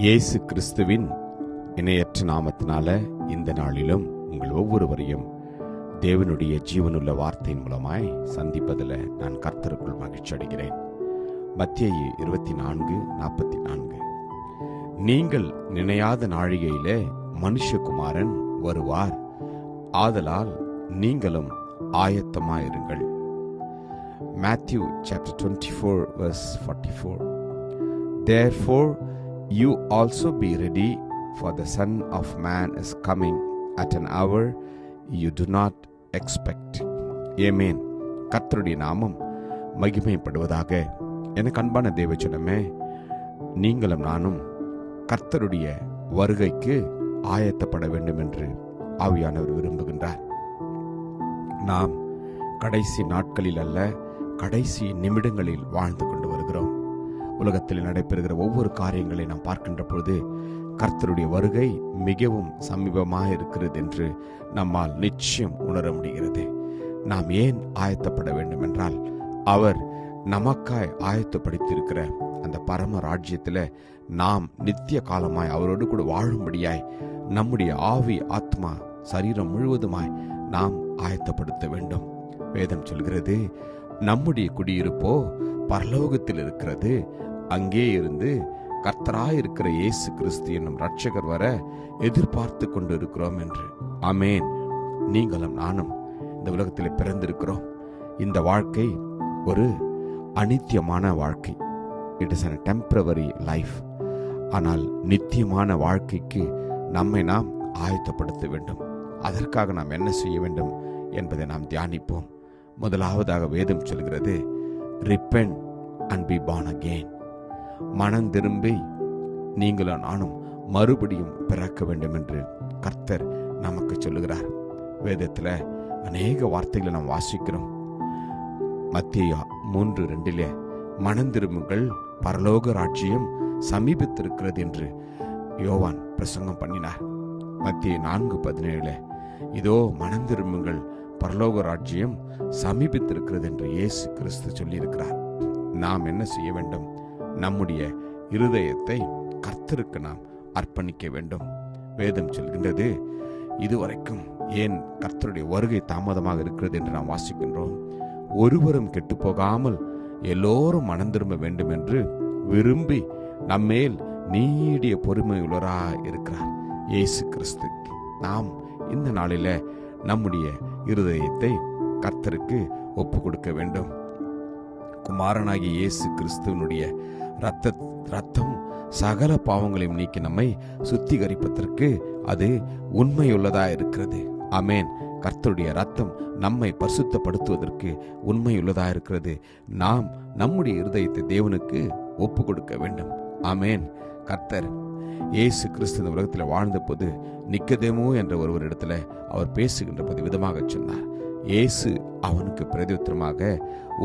இயேசு கிறிஸ்துவின் இணையற்ற நாமத்தினால இந்த நாளிலும் உங்கள் ஒவ்வொருவரையும் தேவனுடைய ஜீவனுள்ள வார்த்தையின் மூலமாய் சந்திப்பதில் நான் கர்த்தருக்குள் மகிழ்ச்சி அடைகிறேன். மத்திய இருபத்தி நான்கு நாற்பத்தி நான்கு. நீங்கள் நினையாத நாழிகையிலே மனுஷகுமாரன் வருவார். ஆதலால் நீங்களும் ஆயத்தமாயிருங்கள். Matthew chapter twenty four verse forty four therefore you also be ready, for the Son of Man is coming at an hour you do not expect. ஏமேன் கர்த்தருடைய நாமம் மகிமைப்படுவதாக. எனக்கு அன்பான தேவச்சனமே நீங்களும் நானும் கர்த்தருடைய வருகைக்கு ஆயத்தப்பட வேண்டும் என்று ஆவியானவர் விரும்புகின்றார். நாம் கடைசி நாட்களில் அல்ல கடைசி நிமிடங்களில் வாழ்ந்து கொண்டு வருகிறோம். உலகத்தில் நடைபெறுகிற ஒவ்வொரு காரியங்களை நாம் பார்க்கின்ற பொழுது கர்த்தருடைய வருகை மிகவும் சமீபமாக இருக்கிறது என்று நம்மால் நிச்சயம் உணர முடிகிறது. நாம் ஏன் ஆயத்தப்பட வேண்டும் என்றால் அவர் நமக்காய் ஆயத்தப்படுத்தியிருக்கிற அந்த பரம ராஜ்யத்தில் நாம் நித்திய காலமாய் அவரோடு கூட வாழும்படியாய் நம்முடைய ஆவி ஆத்மா சரீரம் முழுவதுமாய் நாம் ஆயத்தப்படுத்த வேண்டும். வேதம் சொல்கிறது நம்முடைய குடியிருப்போ பரலோகத்தில் இருக்கிறது அங்கே இருந்து கர்த்தராய் இருக்கிற இயேசு கிறிஸ்து என்னும் ரட்சகர் வர எதிர்பார்த்து கொண்டு இருக்கிறோம் என்று. அமேன் நீங்களும் நானும் இந்த உலகத்தில் பிறந்திருக்கிறோம். இந்த வாழ்க்கை ஒரு அனித்தியமான வாழ்க்கை. It is an temporary life ஆனால் நித்தியமான வாழ்க்கைக்கு நம்மை நாம் ஆயத்தப்படுத்த வேண்டும். அதற்காக நாம் என்ன செய்ய வேண்டும் என்பதை நாம் தியானிப்போம். முதலாவதாக வேதம் சொல்கிறது repent and be born again மனம் திரும்பி நீங்களும் நானும் மறுபடியும் பிறக்க வேண்டும் என்று கர்த்தர் நமக்கு சொல்லுகிறார். வேதத்தில் அநேக வார்த்தைகளை நாம் வாசிக்கிறோம். மத்திய மூன்று ரெண்டிலே மனம் திரும்புங்கள் பரலோக ராஜ்யம் சமீபித்திருக்கிறது என்று யோவான் பிரசங்கம் பண்ணினார். மத்திய நான்கு பதினேழுல இதோ மனம் திரும்புங்கள் பரலோக ராஜ்யம் சமீபித்திருக்கிறது என்று இயேசு கிறிஸ்து சொல்லியிருக்கிறார். நாம் என்ன செய்ய வேண்டும்? நம்முடைய இருதயத்தை கர்த்தருக்கு நாம் அர்ப்பணிக்க வேண்டும். வேதம் சொல்கின்றது இதுவரைக்கும் ஏன் கர்த்தருடைய வருகை தாமதமாக இருக்கிறது என்று நாம் வாசிக்கின்றோம்? ஒருவரும் கெட்டு போகாமல் எல்லோரும் மனம் திரும்ப வேண்டும் என்று விரும்பி நம்மேல் நீடிய பொறுமை உள்ளவராய் இருக்கிறார் இயேசு கிறிஸ்து. நாம் இந்த நாளில நம்முடைய இருதயத்தை கர்த்தருக்கு ஒப்பு கொடுக்க வேண்டும். குமாரனாகிய இயேசு கிறிஸ்துவனுடைய ரத்த ரத்தம் சகல பாவங்களையும் நீக்கி நம்மை சுத்திகரிப்பதற்கு அது உண்மையுள்ளதா இருக்கிறது அமேன் கர்த்தருடைய ரத்தம் நம்மை பரிசுத்தப்படுத்துவதற்கு உண்மையுள்ளதா இருக்கிறது நாம் நம்முடைய இருதயத்தை தேவனுக்கு ஒப்பு கொடுக்க வேண்டும். அமேன் கர்த்தர் இயேசு கிறிஸ்து இந்த உலகத்தில் வாழ்ந்த போது நிக்கதேமோ என்ற ஒருவரிடத்துல அவர் பேசுகின்ற போது விதமாக சொன்னார். இயேசு அவனுக்கு பிரதியுத்தரமாக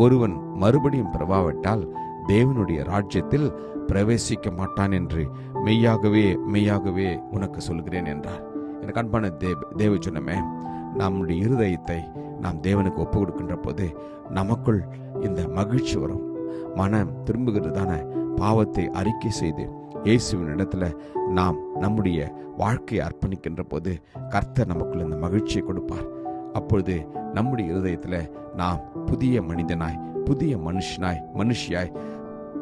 ஒருவன் மறுபடியும் பிறவாவிட்டால் தேவனுடைய ராஜ்யத்தில் பிரவேசிக்க மாட்டான் என்று மெய்யாகவே மெய்யாகவே உனக்கு சொல்கிறேன் என்றார். எனக்கு அன்பான தேவ தேவ சொன்னமே நம்முடைய இருதயத்தை நாம் தேவனுக்கு ஒப்பு கொடுக்கின்ற போது நமக்குள் இந்த மகிழ்ச்சி வரும். மனம் திரும்புகிறதான பாவத்தை அறிக்கை செய்து இயேசுவின் இடத்துல நாம் நம்முடைய வாழ்க்கையை அர்ப்பணிக்கின்ற போது கர்த்தர் நமக்குள்ள இந்த மகிழ்ச்சியை கொடுப்பார். அப்பொழுது நம்முடைய இருதயத்தில் நாம் புதிய மனிதனாய் புதிய மனுஷனாய் மனுஷியாய்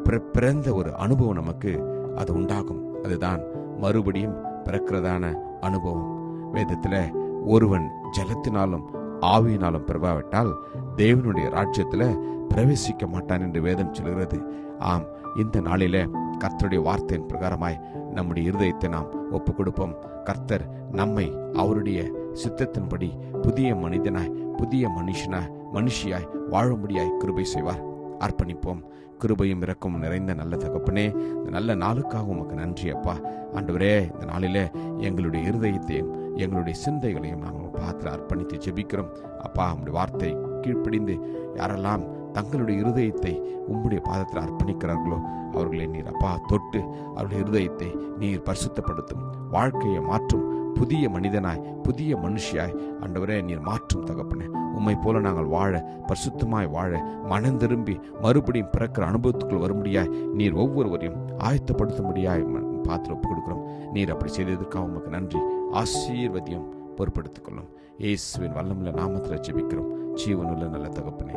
பிறந்த ஒரு அனுபவம் நமக்கு அது உண்டாகும். அதுதான் மறுபடியும் பிறக்கிறதான அனுபவம். வேதத்தில் ஒருவன் ஜலத்தினாலும் ஆவியினாலும் பிறவாவிட்டால் தேவனுடைய ராஜ்யத்தில் பிரவேசிக்க மாட்டான் என்று வேதம் சொல்கிறது. ஆம் இந்த நாளில கர்த்தருடைய வார்த்தையின் பிரகாரமாய் நம்முடைய இருதயத்தை நாம் ஒப்பு கொடுப்போம் கர்த்தர் நம்மை அவருடைய சித்தத்தின்படி புதிய மனிதனாய் புதிய மனுஷனாய் மனுஷியாய் வாழும்படியாய் கிருபை செய்வார். அர்ப்பணிப்போம். கிருபையும் இறக்கும் நிறைந்த நல்ல தகப்பனே இந்த நல்ல நாளுக்காக உமக்கு நன்றி அப்பா. ஆண்டவரே இந்த நாளில எங்களுடைய இருதயத்தையும் எங்களுடைய சிந்தைகளையும் நாங்கள் பார்த்து அர்ப்பணித்து ஜெபிக்கிறோம். அப்பா உங்களுடைய வார்த்தை கீழ்ப்பிடிந்து யாரெல்லாம் தங்களுடைய இருதயத்தை உம்முடைய பாதத்தில் அர்ப்பணிக்கிறார்களோ அவர்களை நீர் அப்பா தொட்டு அவருடைய இருதயத்தை நீர் பரிசுத்தப்படுத்தும் வாழ்க்கையை மாற்றும் புதிய மனிதனாய் புதிய மனுஷியாய் ஆண்டவரே நீர் மாற்றும் தகப்பனே. உம்மை போல நாங்கள் வாழ பரிசுத்தமாய் வாழ மனம் திரும்பி மறுபடியும் பிறக்கிற அனுபவத்துக்குள் வரும்படியாய் நீர் ஒவ்வொருவரையும் ஆயத்தப்படுத்தும்படியாய் பார்த்து ஒப்பு கொடுக்குறோம் நீர் அப்படி செய்ததற்காக உமக்கு நன்றி ஆசீர்வதியம் பொறுப்படுத்திக் கொள்ளும். இயேசுவின் வல்லமுள்ள நாமத்தில் ஜெபிக்கிறோம். ஜீவனுள்ள நல்ல தகப்பனே